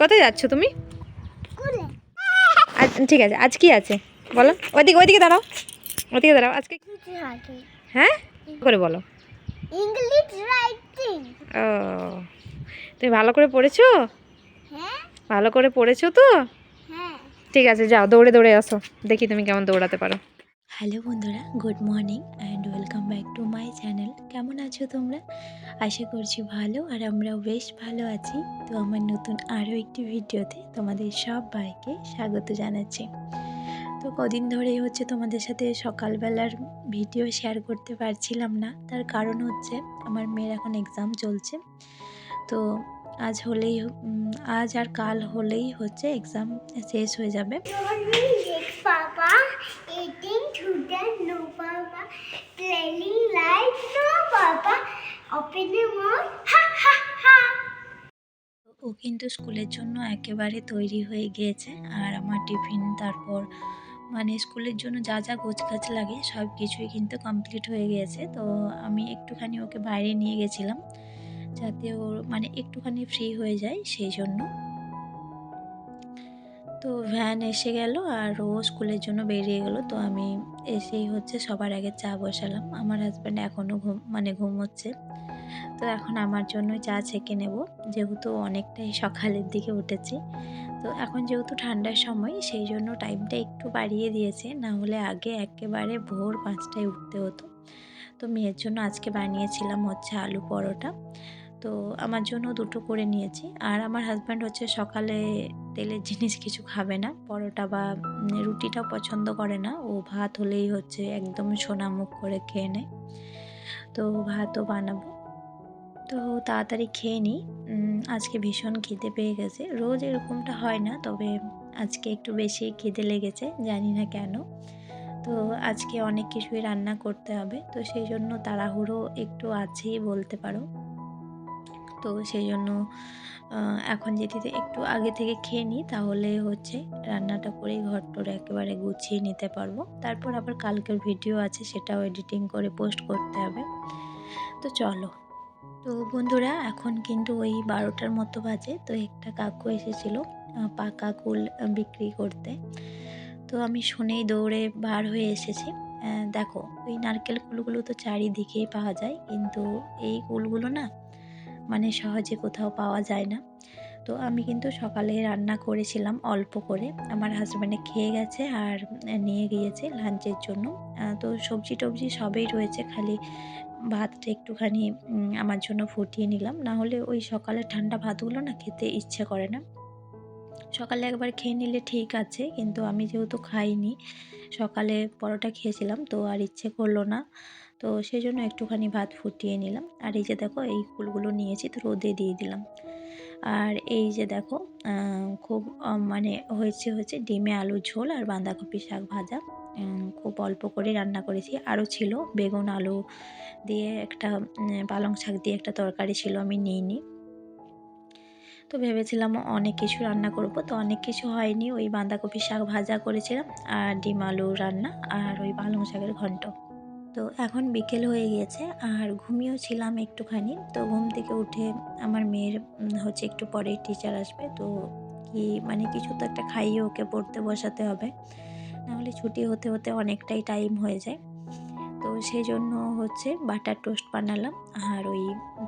কোথায় যাচ্ছ তুমি? আজ ঠিক আছে আজ কি আছে? বলো ওইদিকে ওইদিকে দাঁড়াও ওইদিকে দাঁড়াও আজকে হ্যাঁ? করে বলো? English writing. ও তুমি ভালো করে পড়েছো? হ্যাঁ। ভালো করে পড়েছো তো? হ্যাঁ। ঠিক আছে যাও দৌড়ে দৌড়ে আসো দেখি তুমি কেমন দৌড়াতে পারো। হ্যালো বন্ধুরা good morning and welcome back to my channel কেমন আছো তোমরা? আশা করছি ভালো আর আমরাও বেশ ভালো আছি। তো আমার নতুন আরও একটি ভিডিওতে তোমাদের সব বাইকে স্বাগত জানাচ্ছি। তো কদিন ধরেই হচ্ছে তোমাদের সাথে সকালবেলার ভিডিও শেয়ার করতে পারছিলাম না। তার কারণ হচ্ছে আমার মেয়ের এখন এক্সাম চলছে। তো আজ হলেই আজ আর কাল হলেই হচ্ছে এক্সাম শেষ হয়ে যাবে. Eating children, no, Papa. Playing light, no, Papa. Opening mouth, ha, ha, ha. ও কিন্তু স্কুলের জন্য একেবারে তৈরি হয়ে গিয়েছে আর আমার টিফিন তারপর মানে স্কুলের জন্য যা যা গোছগাছ লাগে সব কিছুই কিন্তু কমপ্লিট হয়ে গিয়েছে তো আমি একটুখানি ওকে বাইরে নিয়ে গেছিলাম যাতে ওর মানে একটুখানি ফ্রি হয়ে যায় সেই জন্য তো ভ্যান এসে গেল আর ও স্কুলের জন্য বেরিয়ে গেল। তো আমি এসেই হচ্ছে সবার আগে চা বসালাম। আমার হাজব্যান্ড এখনও ঘুম মানে ঘুমোচ্ছে। তো এখন আমার জন্য চা ছেঁকে নেব। যেহেতু অনেকটাই সকালের দিকে উঠেছি। তো এখন যেহেতু ঠান্ডার সময়, সেই জন্য টাইমটা একটু বাড়িয়ে দিয়েছে। না হলে আগে একেবারে ভোর পাঁচটায় উঠতে হতো। তো মেয়ের জন্য আজকে বানিয়েছিলাম হচ্ছে আলু পরোটা। তো আমার জন্য দুটো করে নিয়েছি। আর আমার হাজব্যান্ড হচ্ছে সকালে তেলের জিনিস কিছু খাবে না, পরোটা বা রুটিটাও পছন্দ করে না। ও ভাত হলেই হচ্ছে একদম সোনামুখ করে খেয়ে নেয়। তো ভাতও বানাবো। তো তাড়াতাড়ি খেয়ে নিই। আজকে ভীষণ খিদে পেয়ে গেছে। রোজ এরকমটা হয় না, তবে আজকে একটু বেশি খিদে লেগেছে, জানি না কেন। তো আজকে অনেক কিছুই রান্না করতে হবে, তো সেই জন্য তাড়াহুড়ো একটু আছেই বলতে পারো। তো সেই জন্য এখন যদি একটু আগে থেকে খেয়ে নিই তাহলে হচ্ছে রান্নাটা করেই ঘর টরে একেবারে গুছিয়ে নিতে পারব। তারপর আবার কালকের ভিডিও আছে সেটাও এডিটিং করে পোস্ট করতে হবে। তো চলো। তো বন্ধুরা, এখন কিন্তু ওই বারোটার মতো বাজে, তো একটা কাকু এসেছিল পাকা কুল বিক্রি করতে। তো আমি শুনেই দৌড়ে বার হয়ে এসেছি। দেখো, ওই নারকেল কুলগুলো তো চারিদিকেই পাওয়া যায়, কিন্তু এই কুলগুলো না মানে সহজে কোথাও পাওয়া যায় না। তো আমি কিন্তু সকালে রান্না করেছিলাম অল্প করে। আমার হাজব্যান্ডে খেয়ে গেছে আর নিয়ে গিয়েছে লাঞ্চের জন্য। তো সবজি টবজি সবই রয়েছে, খালি ভাতটা একটুখানি আমার জন্য ফুটিয়ে নিলাম। না হলে ওই সকালে ঠান্ডা ভাতগুলো না খেতে ইচ্ছে করে না। সকালে একবার খেয়ে নিলে ঠিক আছে, কিন্তু আমি যেহেতু খাইনি, সকালে পরোটা খেয়েছিলাম তো আর ইচ্ছে করল না। তো সেই জন্য একটুখানি ভাত ফুটিয়ে নিলাম। আর এই যে দেখো, এই ফুলগুলো নিয়েছি তো রোদে দিয়ে দিলাম। আর এই যে দেখো খুব মানে হয়েছে হয়েছে ডিমে আলুর ঝোল আর বাঁধাকপি শাক ভাজা। খুব অল্প করে রান্না করেছি। আরও ছিল বেগুন আলু দিয়ে একটা পালং শাক দিয়ে একটা তরকারি ছিল, আমি নিইনি। তো ভেবেছিলাম অনেক কিছু রান্না করব, তো অনেক কিছু হয়নি। ওই বাঁধাকপি শাক ভাজা করেছিলাম আর ডিম আলু রান্না আর ওই পালং শাকের ঘন্ট। তো এখন বিকেল হয়ে গিয়েছে আর ঘুমিয়েও ছিলাম একটুখানি। তো ঘুম থেকে উঠে আমার মেয়ের হচ্ছে একটু পরে টিচার আসবে। তো কি মানে কিছু তো একটা খাইয়ে ওকে পড়তে বসাতে হবে। নাহলে ছুটি হতে হতে অনেকটাই টাইম হয়ে যায়। তো সেই জন্য হচ্ছে বাটার টোস্ট বানালাম আর ওই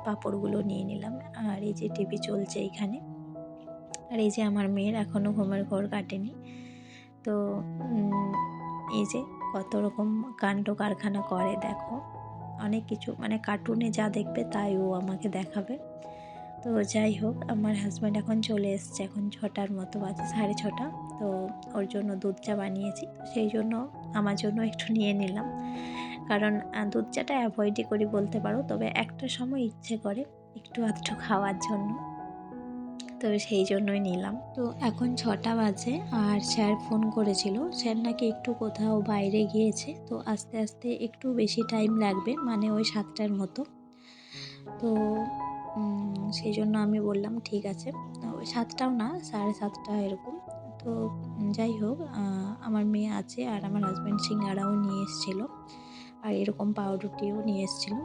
পাঁপড়গুলো নিয়ে নিলাম। আর এই যে টিভি চলছে এইখানে। আর এই যে আমার মেয়ের এখনও ঘুমের ঘর কাটেনি। তো এই যে কত রকম কাণ্ড কারখানা করে, দেখো। অনেক কিছু মানে কার্টুনে যা দেখবে তাই ও আমাকে দেখাবে। তো যাই হোক, আমার হাজব্যান্ড এখন চলে এসছে, এখন ছটার মতো বাজে, সাড়ে ছটা। তো ওর জন্য দুধ চা বানিয়েছি, সেই জন্য, আমার জন্য একটু নিয়ে নিলাম। কারণ দুধ চাটা অ্যাভয়েডই করি বলতে পারো, তবে একটা সময় ইচ্ছে করে একটু আধটু খাওয়ার জন্য। তো সেই জন্যই নিলাম। তো এখন ছটা বাজে আর স্যার ফোন করেছিল। স্যার নাকি একটু কোথাও বাইরে গিয়েছে। তো আস্তে আস্তে একটু বেশি টাইম লাগবে মানে ওই সাতটার মতো। তো সেই জন্য আমি বললাম, ঠিক আছে। সাতটাও না, সাড়ে সাতটা এরকম। তো, যাই হোক আমার মেয়ে আছে আর আমার হাজব্যান্ড সিঙ্গারাও নিয়ে এসেছিল। আর এরকম পাউরুটিও নিয়ে এসেছিল।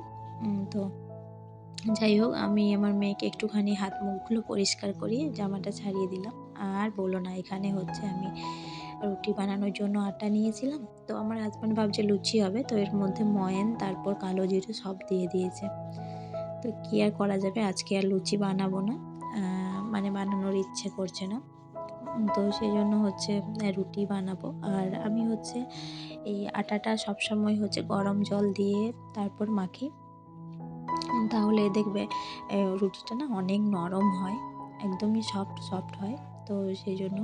তো যাই হোক, আমি আমার মেয়েকে একটুখানি হাত মুখগুলো পরিষ্কার করিয়ে জামাটা ছাড়িয়ে দিলাম। আর বলো না, এখানে হচ্ছে আমি রুটি বানানোর জন্য আটা নিয়েছিলাম। তো আমার হাজব্যান্ড ভাবছে লুচি হবে, তো এর মধ্যে ময়েন, তারপর কালো জিরে সব দিয়ে দিয়েছে। তো কী আর করা যাবে? আজকে আর লুচি বানাবো না। মানে বানানোর ইচ্ছে করছে না। তো সেই জন্য হচ্ছে রুটি বানাবো। আর আমি হচ্ছে এই আটাটা সবসময় হচ্ছে গরম জল দিয়ে, তারপর মাখি। তাহলে দেখবে রুটিটা না অনেক নরম হয়, একদমই সফট সফট হয়। তো সেই জন্য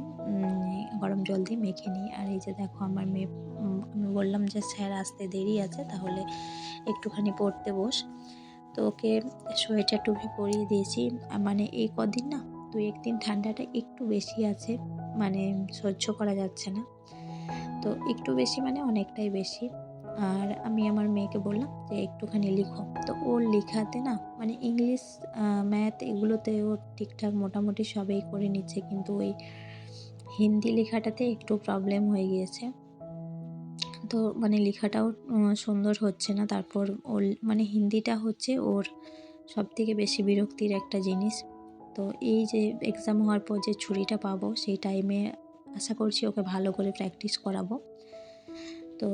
গরম জল দিয়ে মেখে নিই। আর এই যে দেখো আমার মেয়ে আমি বললাম যে, স্যার, আসতে দেরি আছে, তাহলে একটুখানি পড়তে বস। তো ওকে সোয়েটার টুপি পরিয়ে দিয়েছি। মানে এই কদিন না দু একদিন ঠান্ডাটা একটু বেশি আছে মানে সহ্য করা যাচ্ছে না। তো একটু বেশি মানে অনেকটাই বেশি। আর আমি আমার মেয়েকে বললাম যে একটুখানি লিখো। তো ওর লেখাতে না মানে ইংলিশ ম্যাথ এগুলোতে ও ঠিকঠাক মোটামুটি সবই করে নিচ্ছে, কিন্তু ওই হিন্দি লেখাটাতে একটু প্রবলেম হয়ে গিয়েছে। তো মানে লেখাটাও সুন্দর হচ্ছে না, তারপর ওর মানে হিন্দিটা হচ্ছে ওর সব থেকে বেশি বিরক্তির একটা জিনিস। তো এই যে এক্সাম হওয়ার পর যে ছুরিটা পাবো, সেই টাইমে আশা করছি ওকে ভালো করে প্র্যাকটিস করাবো। তো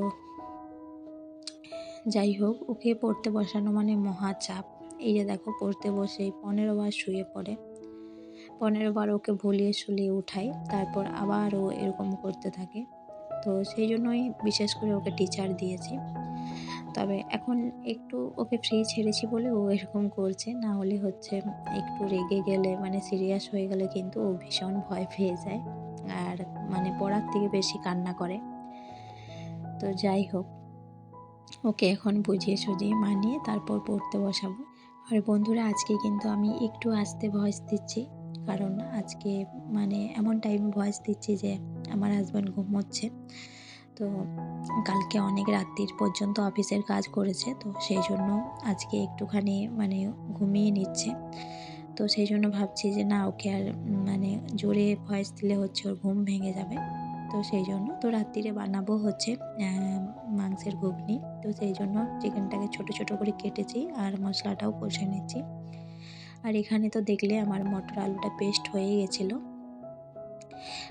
যাই হোক ওকে পড়তে বসানো মানে মহা চাপ। এই যে দেখো, পড়তে বসে পনেরো বার শুয়ে পড়ে। পনেরো বার ওকে ভুলিয়ে শুলিয়ে উঠাই, তারপর আবার ও এরকম করতে থাকে। তো সেই জন্যই বিশেষ করে ওকে টিচার দিয়েছি। তবে এখন একটু ওকে ফ্রি ছেড়েছি বলে ও এরকম করছে, না হলে হচ্ছে একটু রেগে গেলে মানে সিরিয়াস হয়ে গেলে কিন্তু ও ভীষণ ভয় পেয়ে যায়। আর মানে পড়ার থেকে বেশি কান্না করে। তো যাই হোক ওকে এখন বুঝিয়ে সুঝিয়ে মানিয়ে তারপর পড়তে বসাবো। আর বন্ধুরা, আজকে কিন্তু আমি একটু আসতে ভয়েস দিচ্ছি। কারণ আজকে মানে এমন টাইম ভয়েস দিচ্ছি যে আমার হাজব্যান্ড ঘুমোচ্ছে তো কালকে অনেক রাত্রির পর্যন্ত অফিসের কাজ করেছে। তো সেই জন্য আজকে একটুখানি মানে ঘুমিয়ে নিচ্ছে। তো সেই জন্য ভাবছি যে না, ওকে আর মানে জোরে ভয়েস দিলে হচ্ছে ওর ঘুম ভেঙে যাবে। তো সেই জন্য তো রাত্রিরে বানাবো হচ্ছে মাংসের ঘুগনি। তো সেই জন্য চিকেনটাকে ছোট ছোট করে কেটেছি আর মশলাটাও কষে নিচ্ছি। আর এখানে তো দেখলে আমার মটর আলুটা পেস্ট হয়ে গেছিল।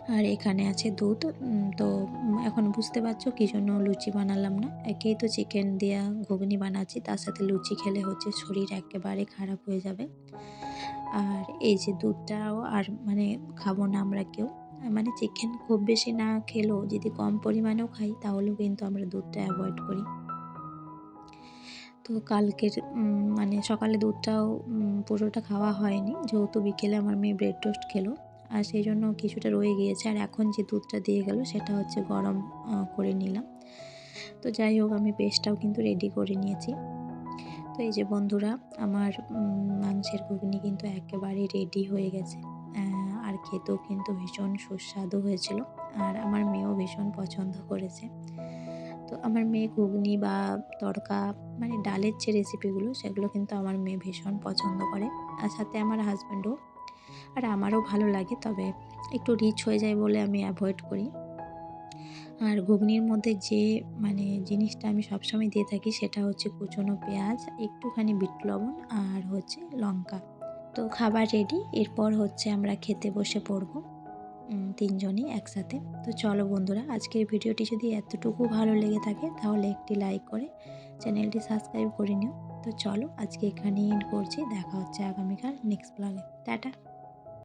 আর এখানে আছে দুধ। তো এখন বুঝতে পারছ কী জন্য লুচি বানালাম না? একেই তো চিকেন দেওয়া ঘুগনি বানাচ্ছি, তার সাথে লুচি খেলে হচ্ছে শরীর একেবারে খারাপ হয়ে যাবে। আর এই যে দুধটাও আর মানে খাব না আমরা কেউ। মানে চিকেন খুব বেশি না খেলেও যদি কম পরিমাণেও খাই, তাহলেও কিন্তু আমরা দুধটা অ্যাভয়েড করি। তো কালকের মানে সকালে দুধটাও পুরোটা খাওয়া হয়নি। যেহেতু বিকেলে আমার মেয়ে ব্রেড টোস্ট খেলো, আর সেই জন্য কিছুটা রয়ে গিয়েছে। আর এখন যে দুধটা দিয়ে গেল, সেটা হচ্ছে গরম করে নিলাম। তো যাই হোক, আমি পেস্টটাও কিন্তু রেডি করে নিয়েছি। তো এই যে বন্ধুরা, আমার মাংসের ঘুগনি কিন্তু একেবারে রেডি হয়ে গেছে। খেতেও কিন্তু ভীষণ সুস্বাদু হয়েছিল আর আমার মেয়েও ভীষণ পছন্দ করেছে। তো আমার মেয়ে ঘুগনি বা তড়কা মানে ডালের যে রেসিপিগুলো সেগুলো কিন্তু আমার মেয়ে ভীষণ পছন্দ করে। আর সাথে আমার হাজব্যান্ডও আর আমারও ভালো লাগে, তবে একটু রিচ হয়ে যায় বলে আমি অ্যাভয়েড করি। আর ঘুগনির মধ্যে যে মানে জিনিসটা আমি সবসময় দিয়ে থাকি, সেটা হচ্ছে কুচনো পেঁয়াজ, একটুখানি বিট লবণ আর হচ্ছে লঙ্কা। তো খাবার রেডি এরপর হচ্ছে আমরা খেতে বসে পড়ব তিনজনই একসাথে। তো চলো বন্ধুরা, আজকের ভিডিওটি যদি এতটুকু ভালো লেগে থাকে, তাহলে একটি লাইক করে চ্যানেলটি সাবস্ক্রাইব করে নিও। তো চলো আজকে এখানেই এন্ড করছি, দেখা হচ্ছে আগামীকাল নেক্সট ব্লগে টাটা!